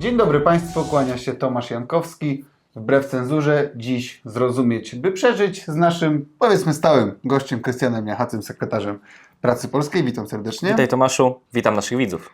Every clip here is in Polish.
Dzień dobry Państwu, kłania się Tomasz Jankowski. Wbrew cenzurze, dziś zrozumieć, by przeżyć z naszym, powiedzmy, stałym gościem Krystianem Jachacym, sekretarzem Pracy Polskiej. Witam serdecznie. Witaj Tomaszu, witam naszych widzów.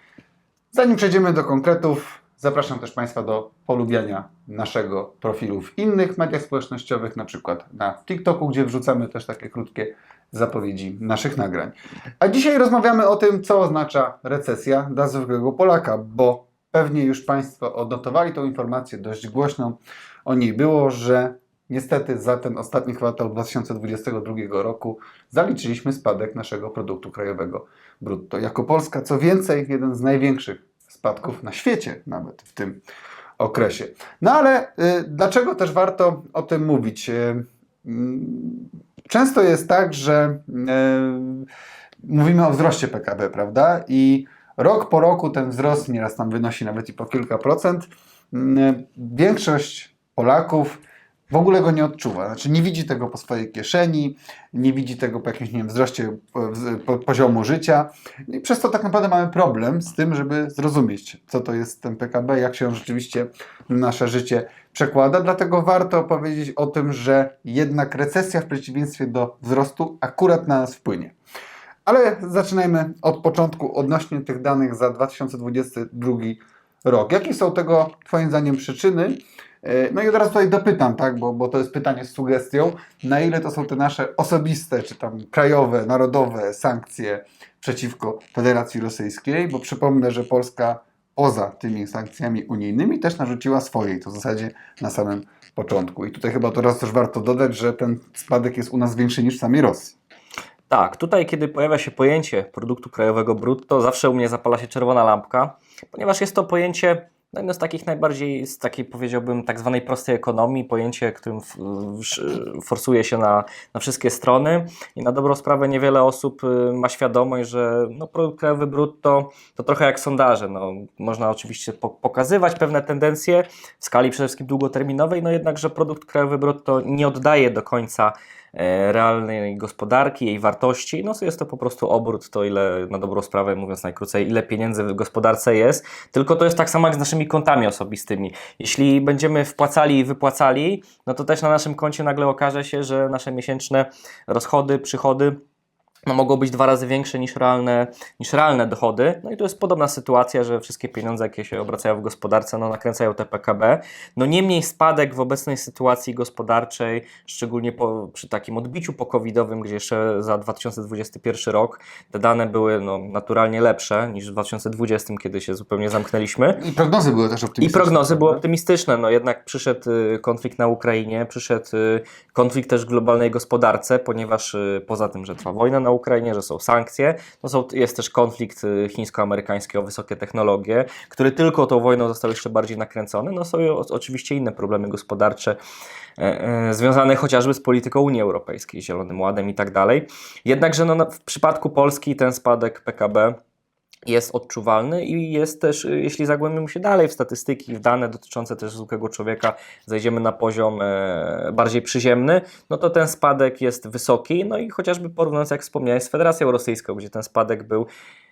Zanim przejdziemy do konkretów, zapraszam też Państwa do polubiania naszego profilu w innych mediach społecznościowych, na przykład na TikToku, gdzie wrzucamy też takie krótkie zapowiedzi naszych nagrań. A dzisiaj rozmawiamy o tym, co oznacza recesja dla zwykłego Polaka, bo pewnie już Państwo odnotowali tą informację dość głośną. O niej było, że niestety za ten ostatni kwartał 2022 roku zaliczyliśmy spadek naszego produktu krajowego brutto. Jako Polska, co więcej, jeden z największych spadków na świecie nawet w tym okresie. No ale y, dlaczego też warto o tym mówić? Y, mm, często jest tak, że y, mówimy o wzroście PKB, prawda? I rok po roku ten wzrost nieraz tam wynosi nawet i po kilka procent. Mm, Większość Polaków w ogóle go nie odczuwa. Znaczy nie widzi tego po swojej kieszeni, nie widzi tego po jakimś nie wiem, wzroście poziomu życia. I przez to tak naprawdę mamy problem z tym, żeby zrozumieć, co to jest ten PKB, jak się on rzeczywiście na nasze życie przekłada. Dlatego warto powiedzieć o tym, że jednak recesja w przeciwieństwie do wzrostu akurat na nas wpłynie. Ale zaczynajmy od początku odnośnie tych danych za 2022 rok. Jakie są tego Twoim zdaniem przyczyny? E, No i od razu tutaj dopytam, tak, bo, bo to jest pytanie z sugestią, na ile to są te nasze osobiste, czy tam krajowe, narodowe sankcje przeciwko Federacji Rosyjskiej, bo przypomnę, że Polska poza tymi sankcjami unijnymi też narzuciła swoje, i to w zasadzie na samym początku. I tutaj chyba teraz też warto dodać, że ten spadek jest u nas większy niż w samej Rosji. Tak, tutaj kiedy pojawia się pojęcie produktu krajowego brutto, zawsze u mnie zapala się czerwona lampka, ponieważ jest to pojęcie no, jedno z takich najbardziej, z takiej powiedziałbym tak zwanej prostej ekonomii, pojęcie, którym forsuje się na, na wszystkie strony i na dobrą sprawę niewiele osób y, ma świadomość, że no, produkt krajowy brutto to trochę jak sondaże. No, można oczywiście po- pokazywać pewne tendencje w skali przede wszystkim długoterminowej, no jednakże produkt krajowy brutto nie oddaje do końca e, realnej gospodarki, jej wartości. No jest to po prostu obrót, to ile, na dobrą sprawę mówiąc najkrócej, ile pieniędzy w gospodarce jest. Tylko to jest tak samo jak z naszymi kontami osobistymi. Jeśli będziemy wpłacali i wypłacali, no to też na naszym koncie nagle okaże się, że nasze miesięczne rozchody, przychody no, mogą być dwa razy większe niż realne, niż realne dochody. No i to jest podobna sytuacja, że wszystkie pieniądze, jakie się obracają w gospodarce, no, nakręcają te PKB. No niemniej spadek w obecnej sytuacji gospodarczej, szczególnie po, przy takim odbiciu po-covidowym, gdzie jeszcze za 2021 rok te dane były no, naturalnie lepsze niż w 2020, kiedy się zupełnie zamknęliśmy. I prognozy były też I optymistyczne. prognozy były optymistyczne, no jednak przyszedł y, konflikt na Ukrainie, przyszedł y, konflikt też w globalnej gospodarce, ponieważ y, poza tym, że trwa wojna na Ukrainie, że są sankcje, no są, jest też konflikt y, chińsko-amerykański o wysokie technologie, który tylko tą wojną został jeszcze bardziej nakręcony. No są oczywiście inne problemy gospodarcze e, e, związane chociażby z polityką Unii Europejskiej, Zielonym Ładem i tak dalej. Jednakże no, w przypadku Polski ten spadek PKB jest odczuwalny i jest też, y, jeśli zagłębimy się dalej w statystyki, w dane dotyczące też zwykłego człowieka, zejdziemy na poziom e, bardziej przyziemny, no to ten spadek jest wysoki, no i chociażby porównując, jak wspomniałeś, z Federacją Rosyjską, gdzie ten spadek był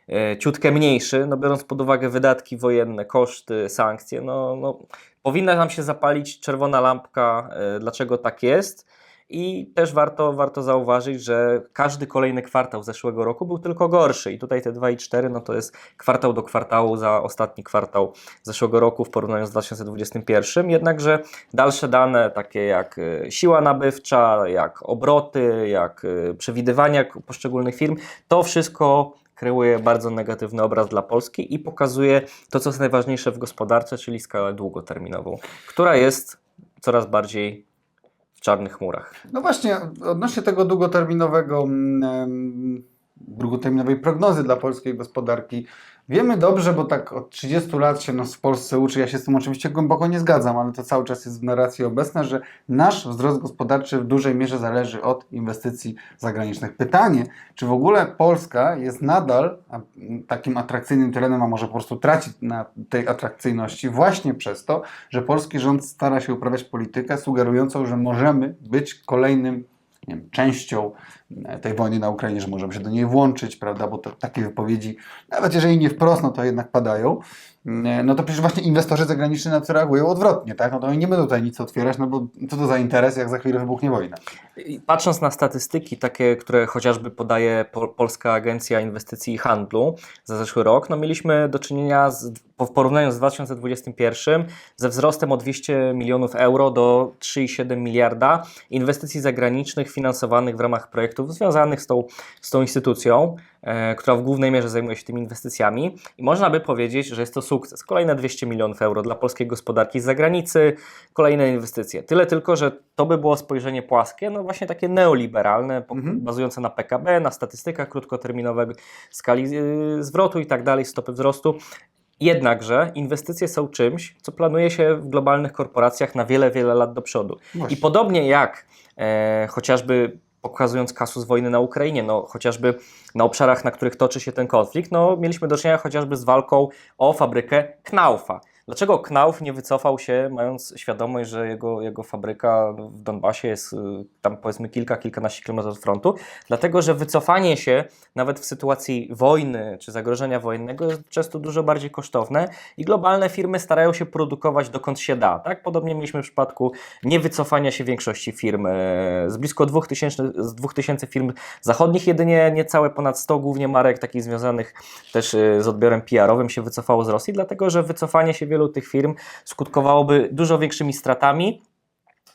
e, ciutkę mniejszy, no biorąc pod uwagę wydatki wojenne, koszty, sankcje, no, no powinna nam się zapalić czerwona lampka, e, dlaczego tak jest. I też warto, warto zauważyć, że każdy kolejny kwartał zeszłego roku był tylko gorszy. I tutaj te 2,4 no to jest kwartał do kwartału za ostatni kwartał zeszłego roku w porównaniu z 2021. Jednakże dalsze dane, takie jak e, siła nabywcza, jak obroty, jak e, przewidywania poszczególnych firm, to wszystko kreuje bardzo negatywny obraz dla Polski i pokazuje to, co jest najważniejsze w gospodarce, czyli skalę długoterminową, która jest coraz bardziej czarnych chmurach. No właśnie, odnośnie tego długoterminowego, mm, długoterminowej prognozy dla polskiej gospodarki, wiemy dobrze, bo tak od 30 lat się nas w Polsce uczy, ja się z tym oczywiście głęboko nie zgadzam, ale to cały czas jest w narracji obecne, że nasz wzrost gospodarczy w dużej mierze zależy od inwestycji zagranicznych. Pytanie, czy w ogóle Polska jest nadal takim atrakcyjnym terenem, a może po prostu traci na tej atrakcyjności właśnie przez to, że polski rząd stara się uprawiać politykę sugerującą, że możemy być kolejnym nie wiem, częścią e, tej wojny na Ukrainie, że możemy się do niej włączyć, prawda, bo to, takie wypowiedzi, nawet jeżeli nie wprost, no to jednak padają. Nie, No to przecież właśnie inwestorzy zagraniczni na to reagują odwrotnie, tak? No to oni nie będą tutaj nic otwierać, no bo co to za interes, jak za chwilę wybuchnie wojna. Patrząc na statystyki, takie, które chociażby podaje Pol- Polska Agencja Inwestycji i Handlu za zeszły rok, no mieliśmy do czynienia z, w porównaniu z 2021 ze wzrostem o 200 milionów euro do 3,7 miliarda inwestycji zagranicznych finansowanych w ramach projektów związanych z tą, z tą instytucją, e, która w głównej mierze zajmuje się tymi inwestycjami. I można by powiedzieć, że jest to sukces. Kolejne 200 milionów euro dla polskiej gospodarki z zagranicy, kolejne inwestycje. Tyle tylko, że to by było spojrzenie płaskie, no właśnie takie neoliberalne, Mhm. bazujące na PKB, na statystykach krótkoterminowej, skali yy, zwrotu i tak dalej, stopy wzrostu. Jednakże inwestycje są czymś, co planuje się w globalnych korporacjach na wiele, wiele lat do przodu. Właśnie. I podobnie jak e, chociażby pokazując kasus wojny na Ukrainie, no chociażby na obszarach, na których toczy się ten konflikt, no mieliśmy do czynienia chociażby z walką o fabrykę Knaufa. Dlaczego Knauf nie wycofał się, mając świadomość, że jego, jego fabryka w Donbasie jest y, tam powiedzmy kilka, kilkanaście kilometrów od frontu? Dlatego, że wycofanie się nawet w sytuacji wojny czy zagrożenia wojennego jest często dużo bardziej kosztowne i globalne firmy starają się produkować dokąd się da. Tak? Podobnie mieliśmy w przypadku niewycofania się większości firm. e, Z blisko 2000, z 2000 firm zachodnich jedynie niecałe ponad 100 głównie marek takich związanych też e, z odbiorem PR-owym się wycofało z Rosji, dlatego że wycofanie się wielu tych firm skutkowałoby dużo większymi stratami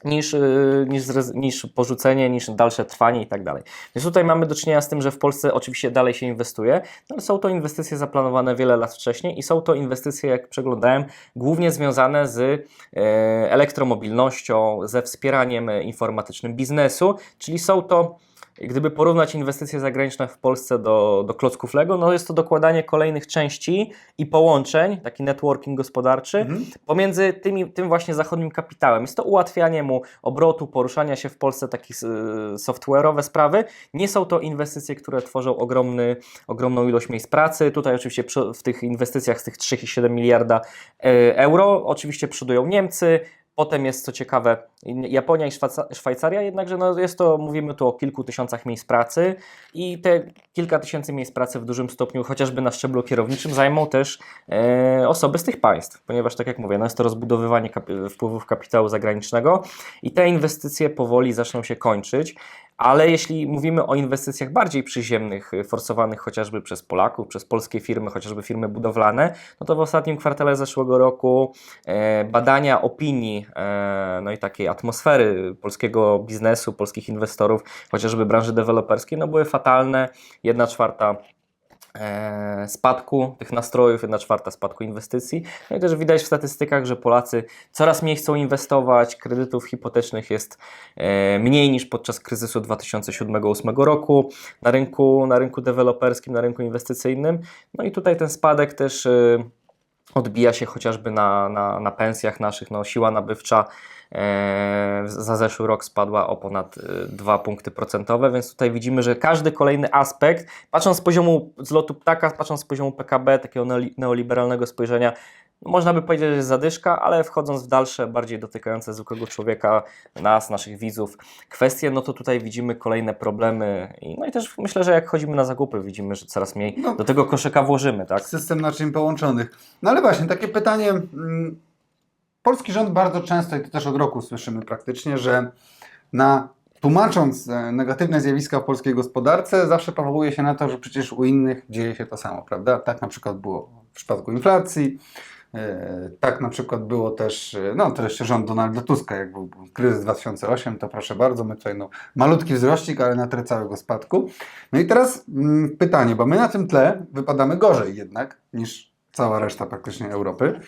niż, y, niż, niż porzucenie, niż dalsze trwanie i tak dalej. Więc tutaj mamy do czynienia z tym, że w Polsce oczywiście dalej się inwestuje, no ale są to inwestycje zaplanowane wiele lat wcześniej i są to inwestycje, jak przeglądałem, głównie związane z e, elektromobilnością, ze wspieraniem e, informatycznym biznesu, czyli są to Gdyby porównać inwestycje zagraniczne w Polsce do, do klocków Lego, no jest to dokładanie kolejnych części i połączeń, taki networking gospodarczy, Mhm. pomiędzy tymi, tym właśnie zachodnim kapitałem. Jest to ułatwianie mu obrotu, poruszania się w Polsce, takie y, software'owe sprawy. Nie są to inwestycje, które tworzą ogromny, ogromną ilość miejsc pracy. Tutaj oczywiście przy- w tych inwestycjach z tych 3,7 miliarda e, euro oczywiście przodują Niemcy, Potem jest co ciekawe Japonia i Szwajcaria, jednakże no jest to, mówimy tu o kilku tysiącach miejsc pracy i te kilka tysięcy miejsc pracy w dużym stopniu, chociażby na szczeblu kierowniczym, zajmą też e, osoby z tych państw, ponieważ tak jak mówię, no jest to rozbudowywanie kapi- wpływów kapitału zagranicznego i te inwestycje powoli zaczną się kończyć. Ale jeśli mówimy o inwestycjach bardziej przyziemnych, y, forsowanych chociażby przez Polaków, przez polskie firmy, chociażby firmy budowlane, no to w ostatnim kwartale zeszłego roku e, badania opinii, e, no i takiej atmosfery polskiego biznesu, polskich inwestorów, chociażby branży deweloperskiej, no były fatalne. Jedna czwarta spadku tych nastrojów, jedna czwarta spadku inwestycji. No i też widać w statystykach, że Polacy coraz mniej chcą inwestować, kredytów hipotecznych jest e, mniej niż podczas kryzysu 2007-2008 roku na rynku, na rynku deweloperskim, na rynku inwestycyjnym. No i tutaj ten spadek też e, odbija się chociażby na, na, na pensjach naszych. No, siła nabywcza e, za zeszły rok spadła o ponad e, 2 punkty procentowe, więc tutaj widzimy, że każdy kolejny aspekt, patrząc z poziomu zlotu ptaka, patrząc z poziomu PKB, takiego neoli- neoliberalnego spojrzenia, można by powiedzieć, że jest zadyszka, ale wchodząc w dalsze, bardziej dotykające zwykłego człowieka, nas, naszych widzów, kwestie, no to tutaj widzimy kolejne problemy. I, no i też myślę, że jak chodzimy na zakupy, widzimy, że coraz mniej No. do tego koszyka włożymy, tak? System naczyń połączonych. No ale właśnie, takie pytanie. mm, Polski rząd bardzo często, i to też od roku słyszymy praktycznie, że na tłumacząc e, negatywne zjawiska w polskiej gospodarce, zawsze powołuje się na to, że przecież u innych dzieje się to samo, prawda? Tak na przykład było w przypadku inflacji. E, Tak na przykład było też, e, no to jeszcze rząd Donalda Tuska, jak był kryzys 2008, to proszę bardzo, my tutaj no, malutki wzrościk, ale na tle całego spadku. No i teraz mm, pytanie, bo my na tym tle wypadamy gorzej jednak niż cała reszta praktycznie Europy,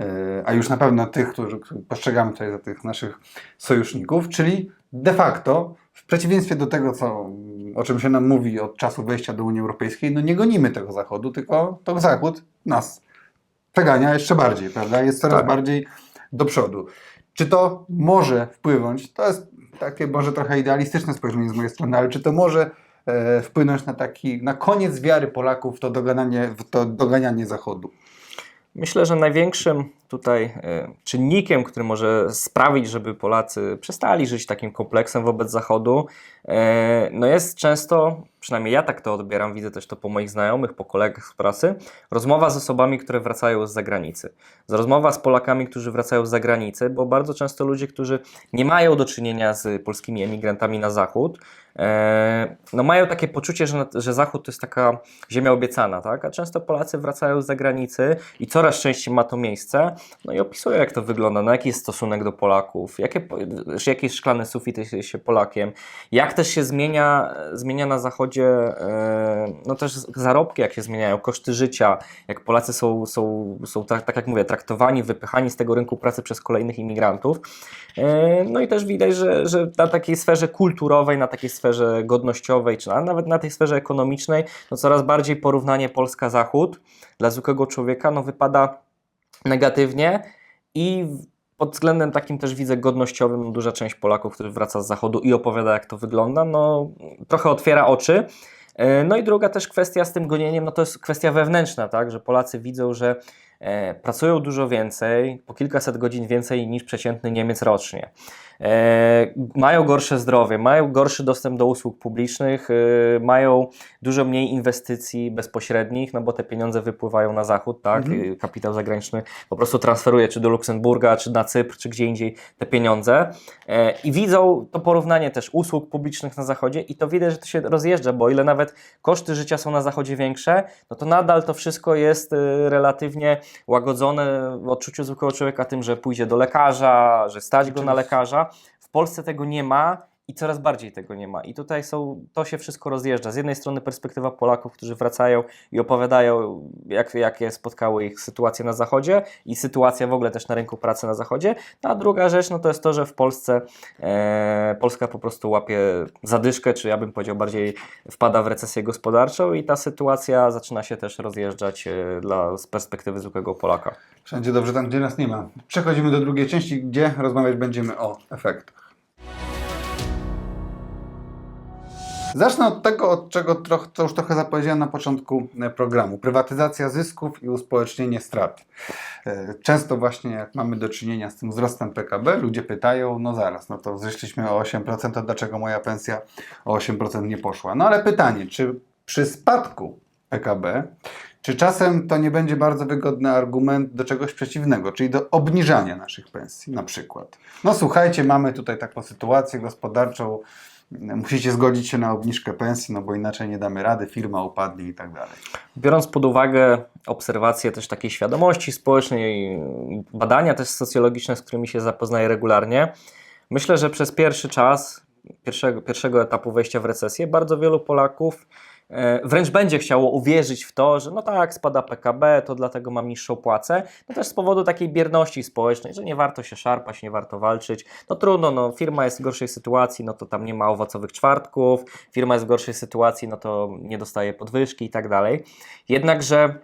e, a już na pewno tych, którzy postrzegamy tutaj za tych naszych sojuszników, czyli de facto w przeciwieństwie do tego, co, o czym się nam mówi od czasu wejścia do Unii Europejskiej, no nie gonimy tego Zachodu, tylko to Zachód nas przegania jeszcze bardziej, prawda? Jest coraz Tak. bardziej do przodu. Czy to może wpłynąć, to jest takie może trochę idealistyczne spojrzenie z mojej strony, ale czy to może e, wpłynąć na taki, na koniec wiary Polaków w to doganianie, w to doganianie Zachodu? Myślę, że największym tutaj e, czynnikiem, który może sprawić, żeby Polacy przestali żyć takim kompleksem wobec Zachodu, e, no jest często, przynajmniej ja tak to odbieram, widzę też to po moich znajomych, po kolegach z pracy, rozmowa z osobami, które wracają z zagranicy. Rozmowa z Polakami, którzy wracają z zagranicy, bo bardzo często ludzie, którzy nie mają do czynienia z polskimi emigrantami na Zachód, no mają takie poczucie, że, że Zachód to jest taka ziemia obiecana, tak? A często Polacy wracają z zagranicy i coraz częściej ma to miejsce, no i opisują jak to wygląda, no jaki jest stosunek do Polaków, jakie, jaki jest szklany sufit się Polakiem, jak też się zmienia, zmienia na Zachodzie, e, no też zarobki, jak się zmieniają, koszty życia, jak Polacy są, są, są tak, tak jak mówię, traktowani, wypychani z tego rynku pracy przez kolejnych imigrantów. E, No i też widać, że, że na takiej sferze kulturowej, na takiej sferze godnościowej, czy na- nawet na tej sferze ekonomicznej, no coraz bardziej porównanie Polska-Zachód dla zwykłego człowieka no wypada negatywnie i pod względem takim też widzę godnościowym no duża część Polaków, którzy wraca z Zachodu i opowiada jak to wygląda, no trochę otwiera oczy. E, No i druga też kwestia z tym gonieniem, no to jest kwestia wewnętrzna, tak, że Polacy widzą, że e, pracują dużo więcej, po kilkaset godzin więcej niż przeciętny Niemiec rocznie. E, mają gorsze zdrowie, mają gorszy dostęp do usług publicznych, e, mają dużo mniej inwestycji bezpośrednich, no bo te pieniądze wypływają na zachód, tak? Mhm. E, Kapitał zagraniczny po prostu transferuje czy do Luksemburga, czy na Cypr, czy gdzie indziej te pieniądze. I widzą to porównanie też usług publicznych na zachodzie i to widać, że to się rozjeżdża, bo ile nawet koszty życia są na zachodzie większe, no to nadal to wszystko jest relatywnie łagodzone w odczuciu zwykłego człowieka tym, że pójdzie do lekarza, że stać go na lekarza. Polsce tego nie ma i coraz bardziej tego nie ma. I tutaj są, to się wszystko rozjeżdża. Z jednej strony perspektywa Polaków, którzy wracają i opowiadają, jak, jakie spotkały ich sytuacje na Zachodzie i sytuacja w ogóle też na rynku pracy na Zachodzie. No, a druga rzecz, no to jest to, że w Polsce e, Polska po prostu łapie zadyszkę, czy ja bym powiedział bardziej wpada w recesję gospodarczą i ta sytuacja zaczyna się też rozjeżdżać e, dla, z perspektywy zwykłego Polaka. Wszędzie dobrze tam, gdzie nas nie ma. Przechodzimy do drugiej części, gdzie rozmawiać będziemy o efektach. Zacznę od tego, od czego troch, co już trochę zapowiedziałem na początku e, programu. Prywatyzacja zysków i uspołecznienie strat. E, Często właśnie jak mamy do czynienia z tym wzrostem PKB, ludzie pytają, no zaraz, no to zeszliśmy o 8%, to dlaczego moja pensja o 8% nie poszła? No ale pytanie, czy przy spadku PKB, czy czasem to nie będzie bardzo wygodny argument do czegoś przeciwnego, czyli do obniżania naszych pensji na przykład? No słuchajcie, mamy tutaj taką sytuację gospodarczą, musicie zgodzić się na obniżkę pensji, no bo inaczej nie damy rady, firma upadnie i tak dalej. Biorąc pod uwagę obserwacje też takiej świadomości społecznej, badania też socjologiczne, z którymi się zapoznaję regularnie, myślę, że przez pierwszy czas, pierwszego, pierwszego etapu wejścia w recesję, bardzo wielu Polaków wręcz będzie chciało uwierzyć w to, że no tak, spada PKB, to dlatego mam niższą płacę, no też z powodu takiej bierności społecznej, że nie warto się szarpać, nie warto walczyć, no trudno, no firma jest w gorszej sytuacji, no to tam nie ma owocowych czwartków, firma jest w gorszej sytuacji, no to nie dostaje podwyżki i tak dalej. Jednakże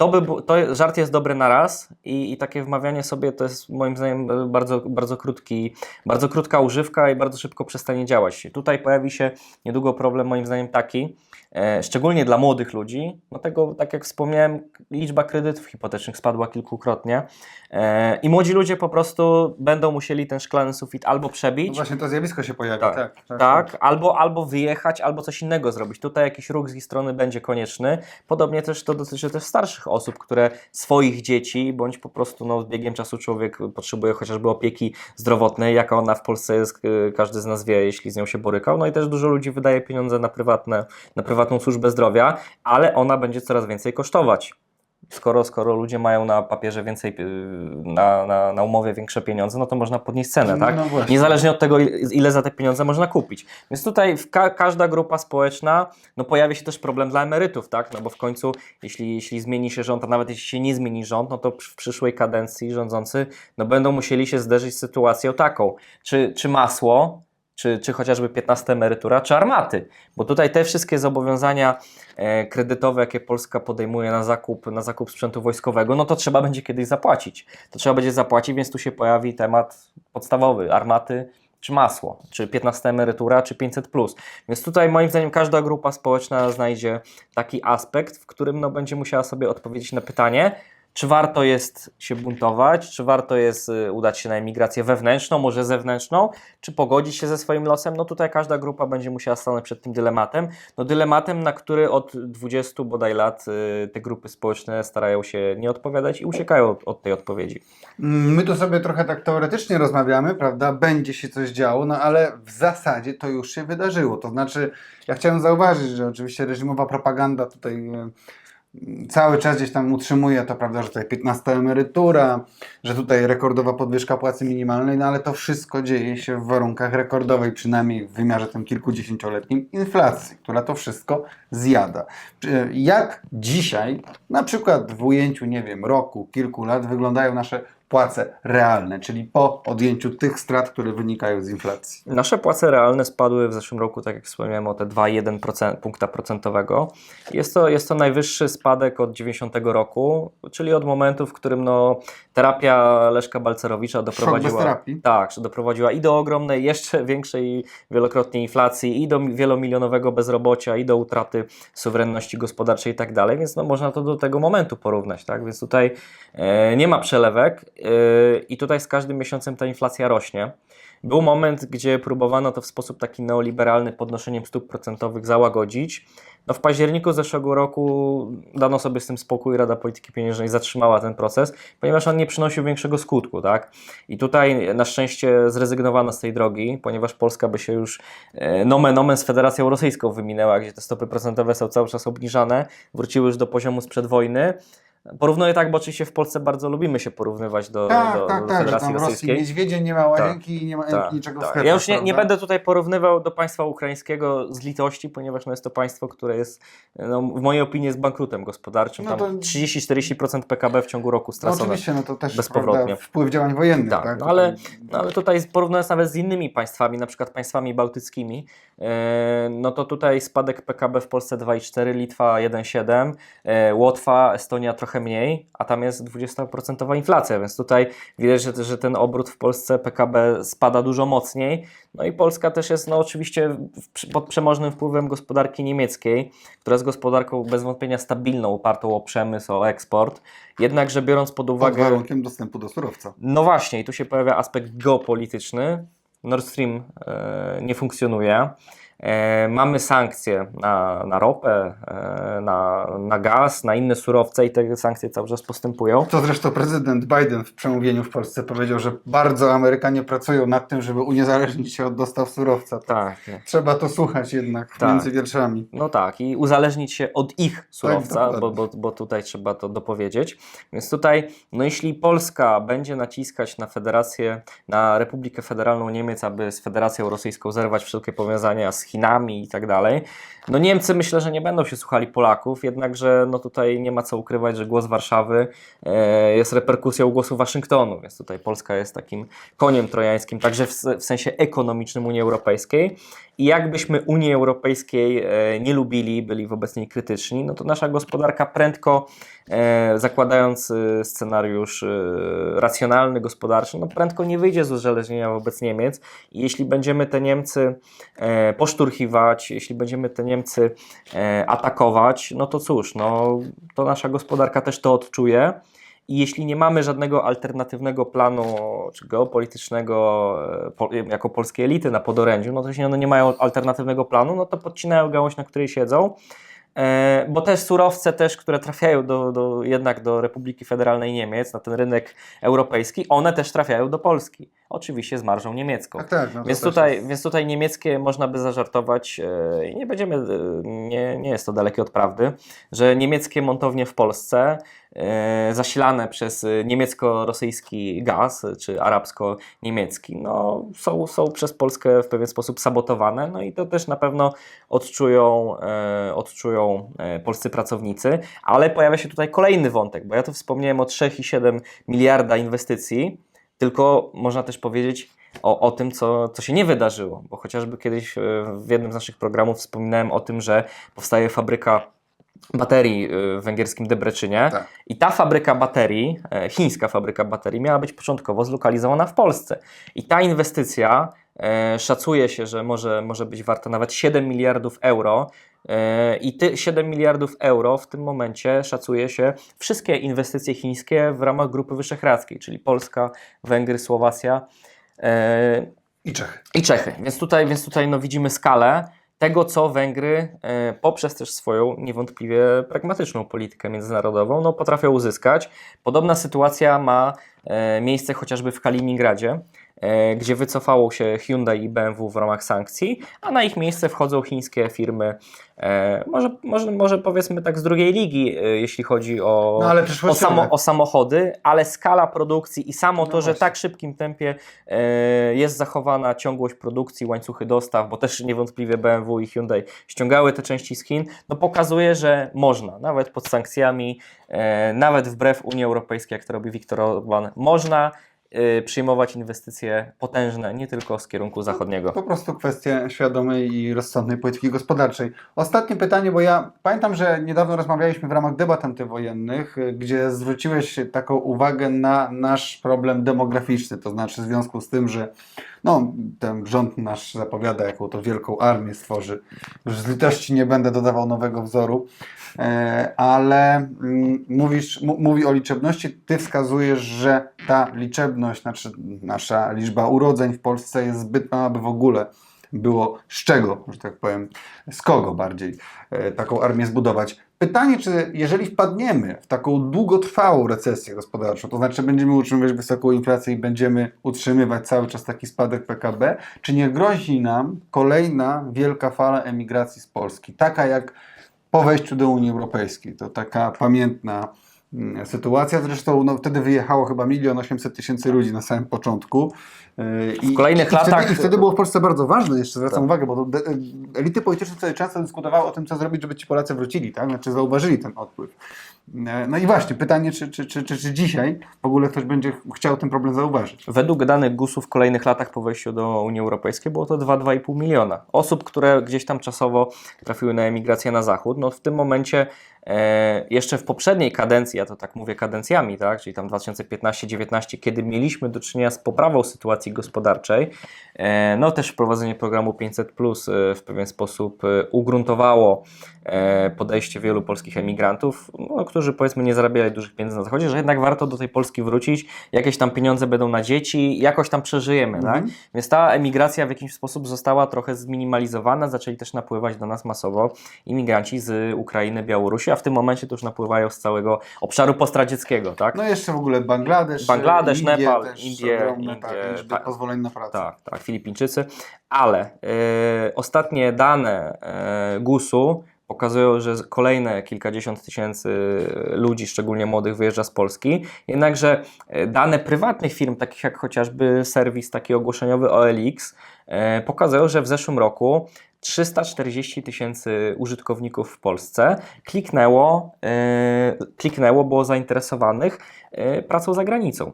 to, by, to żart jest dobry na raz i, i takie wmawianie sobie to jest moim zdaniem e, bardzo, bardzo, krótki, bardzo krótka używka i bardzo szybko przestanie działać. Tutaj pojawi się niedługo problem moim zdaniem taki, e, szczególnie dla młodych ludzi, no tego, tak jak wspomniałem, liczba kredytów hipotecznych spadła kilkukrotnie e, i młodzi ludzie po prostu będą musieli ten szklany sufit albo No przebić, właśnie to zjawisko się pojawi, Tak. tak. tak, tak, albo, albo wyjechać, albo coś innego zrobić. Tutaj jakiś ruch z ich strony będzie konieczny. Podobnie też to dotyczy też starszych osób, które swoich dzieci, bądź po prostu no, z biegiem czasu człowiek potrzebuje chociażby opieki zdrowotnej, jaka ona w Polsce jest, y, każdy z nas wie, jeśli z nią się borykał. No i też dużo ludzi wydaje pieniądze na, prywatne, na prywatną służbę zdrowia, ale ona będzie coraz więcej kosztować. Skoro, skoro ludzie mają na papierze więcej, y, na, na, na umowie większe pieniądze, no to można podnieść cenę, tak? No. Niezależnie od tego, il- ile za te pieniądze można kupić. Więc tutaj ka każda grupa społeczna, no pojawia się też problem dla emerytów, tak? No bo w końcu, jeśli, jeśli zmieni się rząd, a nawet jeśli się nie zmieni rząd, no to w przyszłej kadencji rządzący, no będą musieli się zderzyć z sytuacją taką. Czy, czy masło, czy, czy chociażby 15 emerytura, czy armaty. Bo tutaj te wszystkie zobowiązania e, kredytowe, jakie Polska podejmuje na zakup, na zakup sprzętu wojskowego, no to trzeba będzie kiedyś zapłacić. To trzeba będzie zapłacić, więc tu się pojawi temat podstawowy, armaty czy masło, czy 15 emerytura, czy 500+. Plus. Więc tutaj moim zdaniem każda grupa społeczna znajdzie taki aspekt, w którym no, będzie musiała sobie odpowiedzieć na pytanie, Czy warto jest się buntować? Czy warto jest y, udać się na emigrację wewnętrzną, może zewnętrzną? Czy pogodzić się ze swoim losem? No tutaj każda grupa będzie musiała stanąć przed tym dylematem. No dylematem, na który od 20 bodaj lat y, te grupy społeczne starają się nie odpowiadać i uciekają od, od tej odpowiedzi. Mm, My tu sobie trochę tak teoretycznie rozmawiamy, prawda? Będzie się coś działo, no ale w zasadzie to już się wydarzyło. To znaczy, ja chciałem zauważyć, że oczywiście reżimowa propaganda tutaj e, cały czas gdzieś tam utrzymuje to, prawda, że tutaj 15 emerytura, że tutaj rekordowa podwyżka płacy minimalnej, no ale to wszystko dzieje się w warunkach rekordowej, przynajmniej w wymiarze tym kilkudziesięcioletnim, inflacji, która to wszystko zjada. Jak dzisiaj, na przykład w ujęciu, nie wiem, roku, kilku lat, wyglądają nasze płace realne, czyli po odjęciu tych strat, które wynikają z inflacji? Nasze płace realne spadły w zeszłym roku, tak jak wspomniałem, o te 2,1% punkta procentowego. Jest to, jest to najwyższy spadek od 90 roku, czyli od momentu, w którym no, terapia Leszka Balcerowicza doprowadziła, tak, doprowadziła i do ogromnej, jeszcze większej wielokrotnie inflacji, i do wielomilionowego bezrobocia, i do utraty suwerenności gospodarczej i tak dalej, więc no, można to do tego momentu porównać, tak? Więc tutaj e, nie ma przelewek i tutaj z każdym miesiącem ta inflacja rośnie. Był moment, gdzie próbowano to w sposób taki neoliberalny podnoszeniem stóp procentowych załagodzić. No w październiku zeszłego roku dano sobie z tym spokój, Rada Polityki Pieniężnej zatrzymała ten proces, ponieważ on nie przynosił większego skutku. Tak? I tutaj na szczęście zrezygnowano z tej drogi, ponieważ Polska by się już e, nomen omen z Federacją Rosyjską wyminęła, gdzie te stopy procentowe są cały czas obniżane, wróciły już do poziomu sprzed wojny. Porównuję tak, bo oczywiście w Polsce bardzo lubimy się porównywać do, Tak, do, tak, do tak, Federacji w Rosji Rosyjskiej. niedźwiedzie nie ma łazienki i nie ma Tak, niczego w tak. sklepach. Ja już nie, nie będę tutaj porównywał do państwa ukraińskiego z litości, ponieważ no jest to państwo, które jest, no, w mojej opinii, jest bankrutem gospodarczym. No to- 30-40% PKB w ciągu roku No stracone. oczywiście, no to też bezpowrotnie. wpływ działań wojennych, tak? Tak, no ale, no ale tutaj porównując nawet z innymi państwami, na przykład państwami bałtyckimi, e, no to tutaj spadek PKB w Polsce 2,4, Litwa 1,7, e, Łotwa, Estonia trochę mniej, a tam jest 20% inflacja, więc tutaj widać, że, że ten obrót w Polsce PKB spada dużo mocniej. No i Polska też jest no oczywiście pod przemożnym wpływem gospodarki niemieckiej, która jest gospodarką bez wątpienia stabilną, opartą o przemysł, o eksport. Jednakże biorąc pod pod uwagę warunkiem dostępu do surowca. no właśnie, i tu się pojawia aspekt geopolityczny. Nord Stream e, nie funkcjonuje. E, mamy sankcje na, na ropę, e, na, na gaz, na inne surowce i te sankcje cały czas postępują. To zresztą prezydent Biden w przemówieniu w Polsce powiedział, że bardzo Amerykanie pracują nad tym, żeby uniezależnić się od dostaw surowca. Tak. Trzeba to słuchać jednak Tak. między wierszami. No tak, i uzależnić się od ich surowca, dokładnie. bo, bo, bo tutaj trzeba to dopowiedzieć. Więc tutaj, no jeśli Polska będzie naciskać na Federację, na Republikę Federalną Niemiec, aby z Federacją Rosyjską zerwać wszelkie powiązania z Chinami i tak dalej, no Niemcy myślę, że nie będą się słuchali Polaków, jednakże no tutaj nie ma co ukrywać, że głos Warszawy e, jest reperkusją głosu Waszyngtonu, więc tutaj Polska jest takim koniem trojańskim, także w, w sensie ekonomicznym Unii Europejskiej. I jakbyśmy Unii Europejskiej e, nie lubili, byli wobec niej krytyczni, no to nasza gospodarka prędko, e, zakładając e, scenariusz racjonalny, gospodarczy, no prędko nie wyjdzie z uzależnienia wobec Niemiec. I jeśli będziemy te Niemcy poszturchiwać, jeśli będziemy te Niemcy atakować, no to cóż, no, to nasza gospodarka też to odczuje. I jeśli nie mamy żadnego alternatywnego planu czy geopolitycznego e, jako polskie elity na podorędziu, no to jeśli one nie mają alternatywnego planu, no to podcinają gałąź, na której siedzą. E, bo te surowce też, które trafiają do, do, jednak do Republiki Federalnej Niemiec, na ten rynek europejski, one też trafiają do Polski. Oczywiście z marżą niemiecką. Tak, tak. No Więc tutaj, jest- więc tutaj niemieckie można by zażartować e, i nie będziemy, e, nie, nie jest to dalekie od prawdy, że niemieckie montownie w Polsce e, zasilane przez niemiecko-rosyjski gaz czy arabsko-niemiecki no, są, są przez Polskę w pewien sposób sabotowane no i to też na pewno odczują, odczują polscy pracownicy, ale pojawia się tutaj kolejny wątek, bo ja tu wspomniałem o 3,7 miliarda inwestycji, tylko można też powiedzieć o, o tym, co, co się nie wydarzyło, bo chociażby kiedyś e, w jednym z naszych programów wspominałem o tym, że powstaje fabryka baterii e, w węgierskim Debreczynie Tak. i ta fabryka baterii, e, chińska fabryka baterii miała być początkowo zlokalizowana w Polsce i ta inwestycja szacuje się, że może, może być warta nawet 7 miliardów euro. E, I ty 7 miliardów euro w tym momencie szacuje się wszystkie inwestycje chińskie w ramach Grupy Wyszehradzkiej, czyli Polska, Węgry, Słowacja e, I Czechy. i Czechy. Więc tutaj, więc tutaj no, widzimy skalę tego, co Węgry e, poprzez też swoją niewątpliwie pragmatyczną politykę międzynarodową no, potrafią uzyskać. Podobna sytuacja ma miejsce chociażby w Kaliningradzie, gdzie wycofało się Hyundai i BMW w ramach sankcji, a na ich miejsce wchodzą chińskie firmy, e, może, może, może powiedzmy tak z drugiej ligi, e, jeśli chodzi o, No ale o, samo, o samochody, ale skala produkcji i samo to, No że tak szybkim tempie e, jest zachowana ciągłość produkcji, łańcuchy dostaw, bo też niewątpliwie BMW i Hyundai ściągały te części z Chin, no pokazuje, że można, nawet pod sankcjami, e, nawet wbrew Unii Europejskiej, jak to robi Viktor Orban, można e, przyjmować inwestycje potężne, nie tylko z kierunku zachodniego. Po prostu kwestia świadomej i rozsądnej polityki gospodarczej. Ostatnie pytanie, bo ja pamiętam, że niedawno rozmawialiśmy w ramach debat antywojennych, y, gdzie zwróciłeś taką uwagę na nasz problem demograficzny, to znaczy w związku z tym, że no, ten rząd nasz zapowiada, jaką to wielką armię stworzy. Już z litości nie będę dodawał nowego wzoru, e, ale mm, mówisz, mówi o liczebności, ty wskazujesz, że ta liczebność, znaczy nasza liczba urodzeń w Polsce jest zbyt mała, by w ogóle było z czego, że tak powiem, z kogo bardziej e, taką armię zbudować. Pytanie, czy jeżeli wpadniemy w taką długotrwałą recesję gospodarczą, to znaczy będziemy utrzymywać wysoką inflację i będziemy utrzymywać cały czas taki spadek PKB, czy nie grozi nam kolejna wielka fala emigracji z Polski, taka jak po wejściu do Unii Europejskiej. To taka pamiętna sytuacja. Zresztą no, wtedy wyjechało chyba milion osiemset tysięcy ludzi na samym początku. I, W kolejnych i latach- Wtedy, I wtedy było w Polsce bardzo ważne, jeszcze zwracam Tak. uwagę, bo de, elity polityczne sobie często dyskutowały o tym, co zrobić, żeby ci Polacy wrócili, tak? Znaczy zauważyli ten odpływ. E, No i właśnie, pytanie, czy, czy, czy, czy, dzisiaj w ogóle ktoś będzie chciał ten problem zauważyć? Według danych GUS-u w kolejnych latach po wejściu do Unii Europejskiej było to 2-2,5 miliona osób, które gdzieś tam czasowo trafiły na emigrację na zachód. No w tym momencie e, jeszcze w poprzedniej kadencji, ja to tak mówię kadencjami, tak, czyli tam 2015-19, kiedy mieliśmy do czynienia z poprawą sytuacji gospodarczej, e, no też wprowadzenie programu 500 Plus e, w pewien sposób e, ugruntowało podejście wielu polskich emigrantów, no, którzy powiedzmy nie zarabiali dużych pieniędzy na zachodzie, że jednak warto do tej Polski wrócić, jakieś tam pieniądze będą na dzieci, jakoś tam przeżyjemy, Mhm. tak? Więc ta emigracja w jakiś sposób została trochę zminimalizowana, zaczęli też napływać do nas masowo imigranci z Ukrainy, Białorusi, a w tym momencie to już napływają z całego obszaru postradzieckiego, tak? No jeszcze w ogóle Bangladesz, Bangladesz, Indie Nepal, też Indie, ogromne, Indie, tak, tak. pozwoleń na pracę. Tak, tak, Filipińczycy, ale e, ostatnie dane e, GUS-u pokazują, że kolejne kilkadziesiąt tysięcy ludzi, szczególnie młodych, wyjeżdża z Polski. Jednakże e, dane prywatnych firm, takich jak chociażby serwis taki ogłoszeniowy OLX, e, pokazują, że w zeszłym roku 340 tysięcy użytkowników w Polsce kliknęło, e, kliknęło, było zainteresowanych pracą za granicą.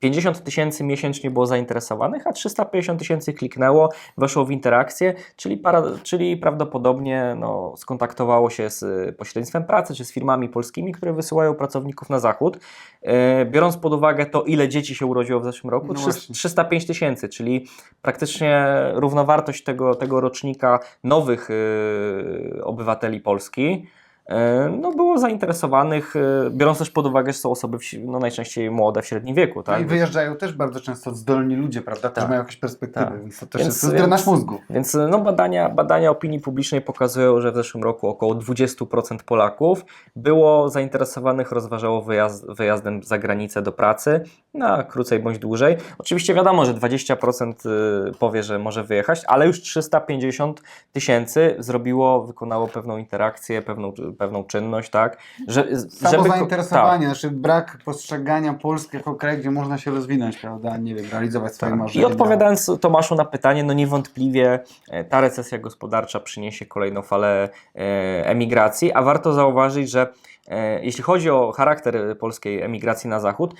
50 tysięcy miesięcznie było zainteresowanych, a 350 tysięcy kliknęło, weszło w interakcję, czyli, para, czyli prawdopodobnie no, skontaktowało się z y, pośrednictwem pracy czy z firmami polskimi, które wysyłają pracowników na zachód. E, biorąc pod uwagę to, ile dzieci się urodziło w zeszłym roku, No 300 właśnie. 305 tysięcy, czyli praktycznie równowartość tego, tego rocznika nowych y, obywateli Polski. E, No, było zainteresowanych, e, biorąc też pod uwagę, że są osoby w, no, najczęściej młode w średnim wieku. No Tak? i wyjeżdżają też bardzo często zdolni ludzie, prawda? Też Tak. mają jakieś perspektywy, Tak. więc to też Więc- jest drenaż mózgu. Więc no, badania, badania opinii publicznej pokazują, że w zeszłym roku około 20% Polaków było zainteresowanych, rozważało wyjazd, wyjazdem za granicę do pracy na krócej bądź dłużej. Oczywiście wiadomo, że 20% y, powie, że może wyjechać, ale już 350 tysięcy zrobiło, wykonało pewną interakcję, pewną, pewną czynność, tak? Że, Samo ko- zainteresowanie, znaczy brak postrzegania Polski jako kraju, gdzie można się rozwinąć, prawda? Nie wiem, realizować swoje Tak. marzenia. I odpowiadając Tomaszu na pytanie, no niewątpliwie e, ta recesja gospodarcza przyniesie kolejną falę e, emigracji, a warto zauważyć, że e, jeśli chodzi o charakter polskiej emigracji na zachód,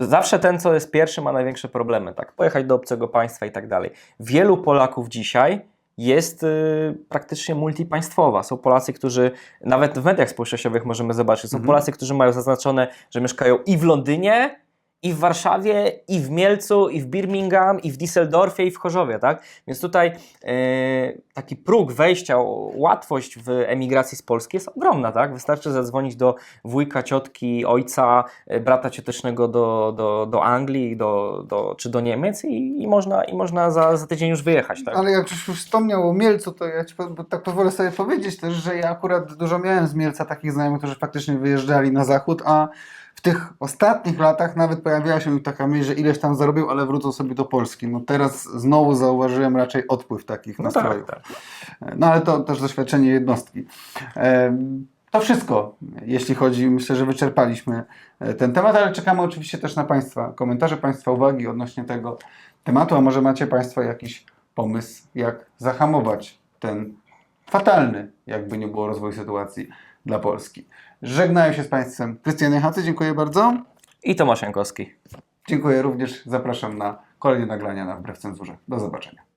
zawsze ten, co jest pierwszy, ma największe problemy, tak? Pojechać do obcego państwa i tak dalej. Wielu Polaków dzisiaj jest y, praktycznie multipaństwowa. Są Polacy, którzy nawet w mediach społecznościowych możemy zobaczyć, są Mhm. Polacy, którzy mają zaznaczone, że mieszkają i w Londynie, i w Warszawie, i w Mielcu, i w Birmingham, i w Düsseldorfie, i w Chorzowie, tak? Więc tutaj e, taki próg wejścia, łatwość w emigracji z Polski jest ogromna, tak? Wystarczy zadzwonić do wujka, ciotki, ojca, e, brata ciotecznego do, do, do Anglii do, do, czy do Niemiec i, i można, i można za, za tydzień już wyjechać, tak? Ale jak już wspomniał o Mielcu, to ja ci po, tak pozwolę sobie powiedzieć też, że ja akurat dużo miałem z Mielca takich znajomych, którzy faktycznie wyjeżdżali na zachód, a w tych ostatnich latach nawet pojawiała się taka myśl, że ileś tam zarobił, ale wrócą sobie do Polski. No teraz znowu zauważyłem raczej odpływ takich No nastrojów. tak, tak. No ale to też doświadczenie jednostki. To wszystko, jeśli chodzi, myślę, że wyczerpaliśmy e, ten temat, ale czekamy oczywiście też na Państwa komentarze, Państwa uwagi odnośnie tego tematu, a może macie Państwo jakiś pomysł, jak zahamować ten fatalny, jakby nie było rozwój sytuacji dla Polski. Żegnają się z Państwem Krystian Jachacy, dziękuję bardzo. I Tomasz Jankowski. Dziękuję również, zapraszam na kolejne nagrania na Wbrew Cenzurze. Do zobaczenia.